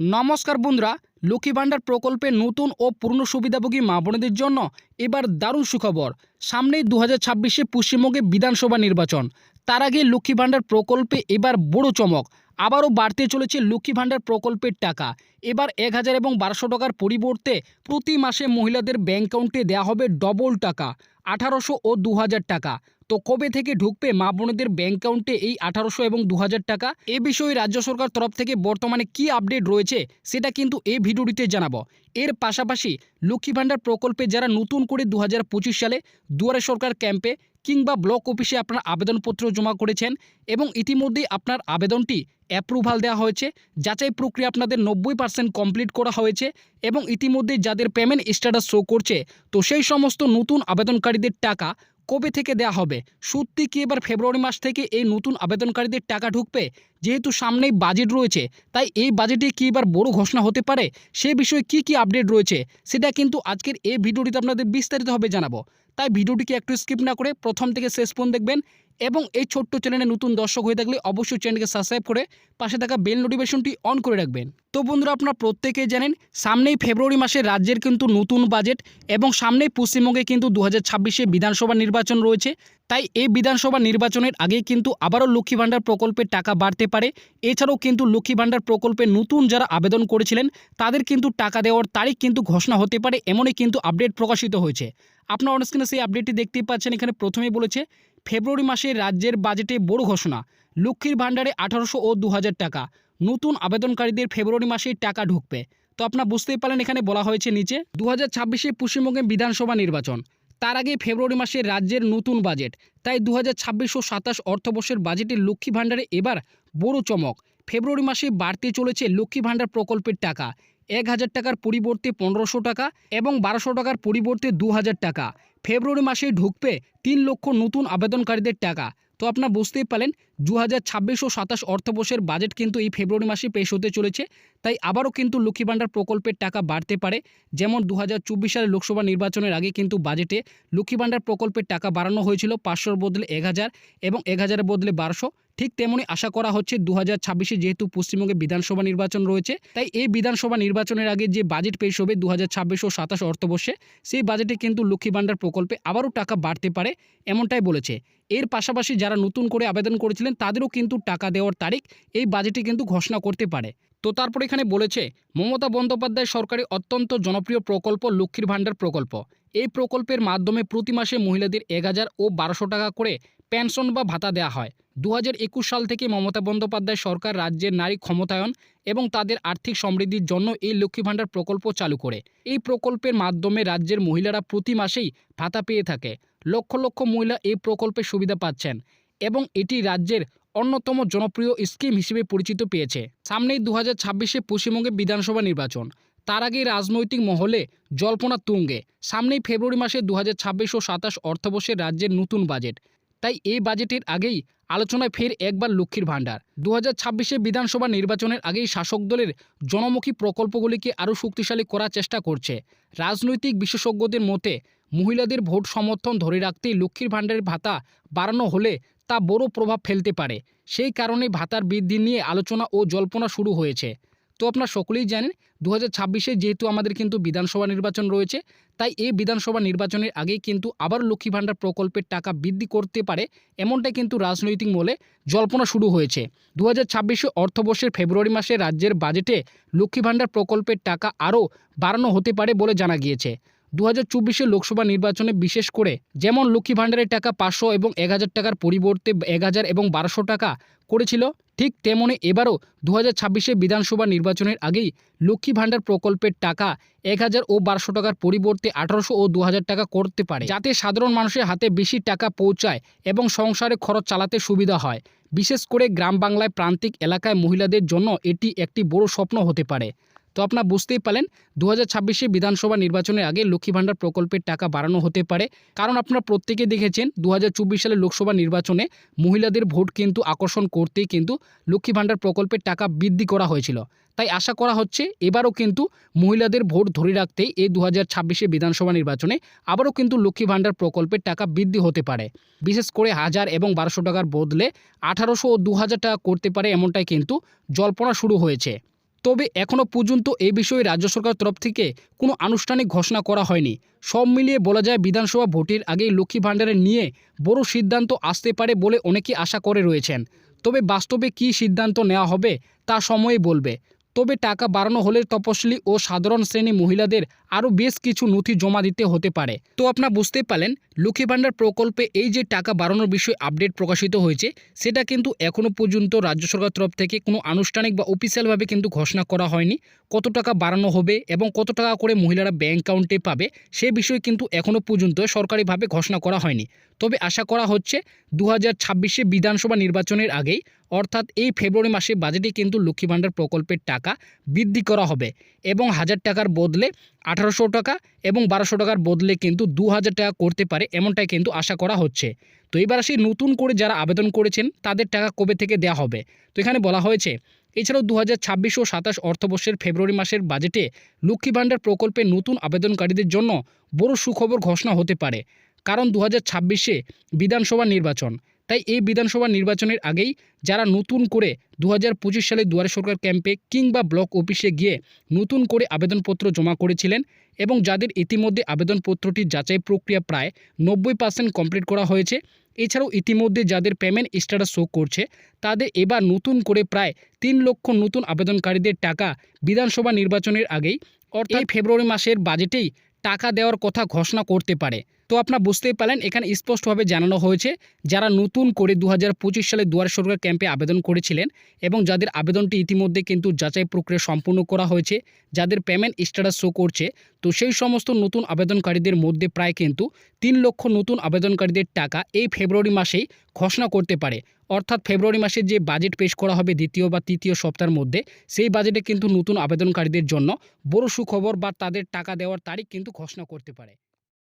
নমস্কার বন্ধুরা, লক্ষ্মী ভাণ্ডার প্রকল্পে নতুন ও পূর্ণ সুবিধাভোগী মা বোনেদের জন্য এবার দারুণ সুখবর। সামনেই দু হাজার ছাব্বিশে পশ্চিমবঙ্গে বিধানসভা নির্বাচন। তার আগে লক্ষ্মী ভাণ্ডার প্রকল্পে এবার বড় চমক। আবারও বাড়তে চলেছে লক্ষ্মী ভাণ্ডার প্রকল্পের টাকা। এবার এক হাজার এবং বারোশো টাকার পরিবর্তে প্রতি মাসে মহিলাদের ব্যাঙ্ক অ্যাকাউন্টে দেওয়া হবে ডবল টাকা। আঠারোশো ও দু হাজার টাকা। তো কবে থেকে ঢুকবে মা বোনদের ব্যাঙ্ক অ্যাকাউন্টে এই আঠারোশো এবং দু হাজার টাকা? এ বিষয়ে রাজ্য সরকার তরফ থেকে বর্তমানে কি আপডেট রয়েছে সেটা কিন্তু এই ভিডিওটিতে জানাব। এর পাশাপাশি লক্ষ্মী ভাণ্ডার প্রকল্পে যারা নতুন করে দু হাজার পঁচিশ সালে দুয়ারে সরকার ক্যাম্পে কিংবা ব্লক অফিসে আপনার আবেদনপত্র জমা করেছেন এবং ইতিমধ্যেই আপনার আবেদনটি অ্যাপ্রুভাল দেওয়া হয়েছে, যাচাই প্রক্রিয়া আপনাদের নব্বই পার্সেন্ট কমপ্লিট করা হয়েছে এবং ইতিমধ্যে যাদের পেমেন্ট স্ট্যাটাস শো করছে, তো সেই সমস্ত নতুন আবেদনকারীদের টাকা কবে থেকে দেওয়া হবে? সত্যি কি এবার ফেব্রুয়ারি মাস থেকে এই নতুন আবেদনকারীদের টাকা ঢুকবে? যেহেতু সামনেই বাজেট রয়েছে, তাই এই বাজেটে কি এবার বড় ঘোষণা হতে পারে? সে বিষয়ে কি কি আপডেট রয়েছে? সেটা কিন্তু আজকের এই ভিডিওটিতে আপনাদের বিস্তারিতভাবে জানাব। তাই ভিডিওটিকে একটু স্কিপ না করে প্রথম থেকে শেষ পর্যন্ত দেখবেন এবং এই ছোট্ট চ্যানেলে নতুন দর্শক হয়ে থাকলে অবশ্যই চ্যানেলকে সাবস্ক্রাইব করে পাশে থাকা বেল নোটিফিকেশনটি অন করে রাখবেন। তো বন্ধুরা, আপনারা প্রত্যেকেই জানেন, সামনেই ফেব্রুয়ারি মাসে রাজ্যের কিন্তু নতুন বাজেট এবং সামনেই পশ্চিমবঙ্গে কিন্তু দু হাজার বিধানসভা নির্বাচন রয়েছে। তাই এই বিধানসভা নির্বাচনের আগে কিন্তু আবারও লক্ষ্মী ভাণ্ডার প্রকল্পের টাকা বাড়তে পারে। এছাড়াও কিন্তু লক্ষ্মী ভাণ্ডার প্রকল্পে নতুন যারা আবেদন করেছিলেন, তাদের কিন্তু টাকা দেওয়ার তারিখ কিন্তু ঘোষণা হতে পারে, এমনই কিন্তু আপডেট প্রকাশিত হয়েছে। আপনার অনস্ক্রিনে সেই আপডেটটি দেখতেই পাচ্ছেন, এখানে প্রথমেই বলেছে, ফেব্রুয়ারি মাসে রাজ্যের বাজেটে বড় ঘোষণা, লক্ষ্মীর ভাণ্ডারে আঠারোশো ও দু হাজার টাকা, নতুন আবেদনকারীদের ফেব্রুয়ারি মাসেই টাকা ঢুকবে। তো আপনার বুঝতেই পারলেন, এখানে বলা হয়েছে নিচে, দু হাজার ছাব্বিশে পশ্চিমবঙ্গে বিধানসভা নির্বাচন তার আগে ফেব্রুয়ারি মাসে রাজ্যের নতুন বাজেট। তাই দু হাজার ছাব্বিশ ও সাতাশ অর্থবর্ষের বাজেটের লক্ষ্মী ভাণ্ডারে এবার বড় চমক। ফেব্রুয়ারি মাসে বাড়তে চলেছে লক্ষ্মী ভাণ্ডার প্রকল্পের টাকা। এক হাজার টাকার পরিবর্তে পনেরোশো টাকা এবং বারোশো টাকার পরিবর্তে দু হাজার টাকা। ফেব্রুয়ারি মাসে ঢুকবে তিন লক্ষ নতুন আবেদনকারীদের টাকা। তো আপনার বুঝতেই পারলেন দু হাজার ছাব্বিশ ও সাতাশ অর্থবর্ষের বাজেট কিন্তু এই ফেব্রুয়ারি মাসে পেশ হতে চলেছে। তাই আবারও কিন্তু লক্ষ্মী ভাণ্ডার প্রকল্পের টাকা বাড়তে পারে। যেমন দু হাজার চব্বিশ সালে লোকসভা নির্বাচনের আগে কিন্তু বাজেটে লক্ষ্মী ভাণ্ডার প্রকল্পের টাকা বাড়ানো হয়েছিল পাঁচশোর বদলে এক হাজার এবং এক হাজারের বদলে বারোশো। ঠিক তেমনি আশা করা হচ্ছে দু হাজার ছাব্বিশে যেহেতু পশ্চিমবঙ্গে বিধানসভা নির্বাচন রয়েছে, তাই এই বিধানসভা নির্বাচনের আগে যে বাজেট পেশ হবে দু হাজার ছাব্বিশ ও সাতাশ অর্থবর্ষে, সেই বাজেটে কিন্তু লক্ষ্মী ভাণ্ডার প্রকল্পে আবারও টাকা বাড়তে পারে এমনটাই বলেছে। এর পাশাপাশি যারা নতুন করে আবেদন করেছিলেন, তাদেরও কিন্তু টাকা দেওয়ার তারিখ এই বাজেটে কিন্তু ঘোষণা করতে পারে। তো তারপর এখানে বলেছে, মমতা বন্দ্যোপাধ্যায় সরকারি অত্যন্ত জনপ্রিয় প্রকল্প লক্ষ্মীর ভাণ্ডার প্রকল্প। এই প্রকল্পের মাধ্যমে প্রতি মাসে মহিলাদের এক হাজার ও বারোশো টাকা করে পেনশন বা ভাতা দেওয়া হয়। দু হাজার একুশ সাল থেকে মমতা বন্দ্যোপাধ্যায় সরকার রাজ্যের নারী ক্ষমতায়ন এবং তাদের আর্থিক সমৃদ্ধির জন্য এই লক্ষ্মী ভাণ্ডার প্রকল্প চালু করে। এই প্রকল্পের মাধ্যমে রাজ্যের মহিলারা প্রতি মাসেই ভাতা পেয়ে থাকে। লক্ষ লক্ষ মহিলা এই প্রকল্পের সুবিধা পাচ্ছেন এবং এটি রাজ্যের অন্যতম জনপ্রিয় স্কিম হিসেবে পরিচিত পেয়েছে। সামনেই দু হাজার ছাব্বিশে পশ্চিমবঙ্গে বিধানসভা নির্বাচন। তার আগে রাজনৈতিক মহলে জল্পনা তুঙ্গে। সামনেই ফেব্রুয়ারি মাসে দু হাজার ছাব্বিশ ও সাতাশ অর্থবর্ষের রাজ্যের নতুন বাজেট। তাই এই বাজেটের আগেই আলোচনায় ফের একবার লক্ষ্মীর ভাণ্ডার। দু হাজার বিধানসভা নির্বাচনের আগেই শাসক দলের জনমুখী প্রকল্পগুলিকে আরও শক্তিশালী করার চেষ্টা করছে। রাজনৈতিক বিশেষজ্ঞদের মতে, মহিলাদের ভোট সমর্থন ধরে রাখতেই লক্ষ্মীর ভাণ্ডারের ভাতা বাড়ানো হলে তা বড় প্রভাব ফেলতে পারে। সেই কারণে ভাতার বৃদ্ধি নিয়ে আলোচনা ও জল্পনা শুরু হয়েছে। তো আপনারা সকলেই জানেন দু হাজার যেহেতু আমাদের কিন্তু বিধানসভা নির্বাচন রয়েছে, তাই এই বিধানসভা নির্বাচনের আগেই কিন্তু আবার লক্ষ্মী ভাণ্ডার প্রকল্পের টাকা বৃদ্ধি করতে পারে, এমনটাই কিন্তু রাজনৈতিক মলে জল্পনা শুরু হয়েছে। দু হাজার ছাব্বিশে অর্থবর্ষের ফেব্রুয়ারি মাসে রাজ্যের বাজেটে লক্ষ্মী ভাণ্ডার প্রকল্পের টাকা আরও বাড়ানো হতে পারে বলে জানা গিয়েছে। দু হাজার লোকসভা নির্বাচনে বিশেষ করে যেমন লক্ষ্মী ভাণ্ডারের টাকা পাঁচশো এবং এক হাজার টাকার পরিবর্তে এক হাজার এবং বারোশো টাকা করেছিল, ঠিক তেমনি এবারও দু হাজার বিধানসভা নির্বাচনের আগেই লক্ষ্মী ভাণ্ডার প্রকল্পের টাকা এক হাজার ও বারোশো টাকার পরিবর্তে আঠারোশো ও দু হাজার টাকা করতে পারে, যাতে সাধারণ মানুষের হাতে বেশি টাকা পৌঁছায় এবং সংসারে খরচ চালাতে সুবিধা হয়। বিশেষ করে গ্রাম বাংলায় প্রান্তিক এলাকায় মহিলাদের জন্য এটি একটি বড় স্বপ্ন হতে পারে। তো আপনার বুঝতেই পারলেন দু হাজার বিধানসভা নির্বাচনের আগে লক্ষ্মী ভাণ্ডার প্রকল্পের টাকা বাড়ানো হতে পারে। কারণ আপনারা প্রত্যেকে দেখেছেন দু হাজার চব্বিশ সালে লোকসভা নির্বাচনে মহিলাদের ভোট কিন্তু আকর্ষণ করতেই কিন্তু লক্ষ্মী ভাণ্ডার প্রকল্পের টাকা বৃদ্ধি করা হয়েছিল। তাই আশা করা হচ্ছে এবারও কিন্তু মহিলাদের ভোট ধরে রাখতেই এই দু হাজার বিধানসভা নির্বাচনে আবারও কিন্তু লক্ষ্মী ভাণ্ডার প্রকল্পের টাকা বৃদ্ধি হতে পারে। বিশেষ করে হাজার এবং বারোশো টাকার বদলে আঠারোশো ও দু হাজার টাকা করতে পারে এমনটাই কিন্তু জল্পনা শুরু হয়েছে। তবে এখনও পর্যন্ত এ বিষয়ে রাজ্য সরকার তরফ থেকে কোনো আনুষ্ঠানিক ঘোষণা করা হয়নি। সব মিলিয়ে বলা যায়, বিধানসভা ভোটের আগেই লক্ষ্মী ভাণ্ডারের নিয়ে বড় সিদ্ধান্ত আসতে পারে বলে অনেকে আশা করে রয়েছেন। তবে বাস্তবে কি সিদ্ধান্ত নেওয়া হবে তা সময়ে বলবে। তবে টাকা বাড়ানো হলে তপশিলি ও সাধারণ শ্রেণি মহিলাদের আরও বেশ কিছু নথি জমা দিতে হতে পারে। তো আপনারা বুঝতে পারলেন, লক্ষ্মী ভাণ্ডার প্রকল্পে এই যে টাকা বাড়ানোর বিষয়ে আপডেট প্রকাশিত হয়েছে, সেটা কিন্তু এখনও পর্যন্ত রাজ্য সরকার তরফ থেকে কোনো আনুষ্ঠানিক বা অফিসিয়ালভাবে কিন্তু ঘোষণা করা হয়নি। কত টাকা বাড়ানো হবে এবং কত টাকা করে মহিলারা ব্যাঙ্ক অ্যাকাউন্টে পাবে, সে বিষয়ে কিন্তু এখনও পর্যন্ত সরকারিভাবে ঘোষণা করা হয়নি। তবে আশা করা হচ্ছে দু হাজার বিধানসভা নির্বাচনের আগেই, অর্থাৎ এই ফেব্রুয়ারি মাসে বাজেটে কিন্তু লক্ষ্মী ভাণ্ডার প্রকল্পের টাকা বৃদ্ধি করা হবে এবং হাজার টাকার বদলে আঠারোশো টাকা এবং বারোশো টাকার বদলে কিন্তু দু হাজার টাকা করতে পারে এমনটাই কিন্তু আশা করা হচ্ছে। তো এবার আসি নতুন করে যারা আবেদন করেছেন, তাদের টাকা কবে থেকে দেওয়া হবে? তো এখানে বলা হয়েছে, এছাড়াও দু হাজার ছাব্বিশ ও সাতাশ অর্থবর্ষের ফেব্রুয়ারি মাসের বাজেটে লক্ষ্মী ভাণ্ডার প্রকল্পে নতুন আবেদনকারীদের জন্য বড় সুখবর ঘোষণা হতে পারে। কারণ দু হাজার ছাব্বিশে বিধানসভা নির্বাচন তাই এই বিধানসভা নির্বাচনের আগেই যারা নতুন করে দু হাজার পঁচিশ সালে দুয়ারে সরকার ক্যাম্পে কিংবা ব্লক অফিসে গিয়ে নতুন করে আবেদনপত্র জমা করেছিলেন এবং যাদের ইতিমধ্যে আবেদনপত্রটি যাচাই প্রক্রিয়া প্রায় নব্বই পার্সেন্ট কমপ্লিট করা হয়েছে এছাড়াও ইতিমধ্যে যাদের পেমেন্ট স্ট্যাটাস শো করছে তাদের এবার নতুন করে প্রায় তিন লক্ষ নতুন আবেদনকারীদের টাকা বিধানসভা নির্বাচনের আগেই অর্থাৎ ফেব্রুয়ারি মাসের বাজেটেই টাকা দেওয়ার কথা ঘোষণা করতে পারে। তো আপনারা বুঝতেই পারলেন, এখানে স্পষ্টভাবে জানানো হয়েছে, যারা নতুন করে দু হাজার পঁচিশ সালে দুয়ারে সরকার ক্যাম্পে আবেদন করেছিলেন এবং যাদের আবেদনটি ইতিমধ্যে কিন্তু যাচাই প্রক্রিয়া সম্পূর্ণ করা হয়েছে, যাদের পেমেন্ট স্ট্যাটাস শো করছে, তো সেই সমস্ত নতুন আবেদনকারীদের মধ্যে প্রায় কিন্তু তিন লক্ষ নতুন আবেদনকারীদের টাকা এই ফেব্রুয়ারি মাসেই ঘোষণা করতে পারে। অর্থাৎ ফেব্রুয়ারি মাসে যে বাজেট পেশ করা হবে দ্বিতীয় বা তৃতীয় সপ্তাহের মধ্যে, সেই বাজেটে কিন্তু নতুন আবেদনকারীদের জন্য বড় সুখবর বা তাদের টাকা দেওয়ার তারিখ কিন্তু ঘোষণা করতে পারে।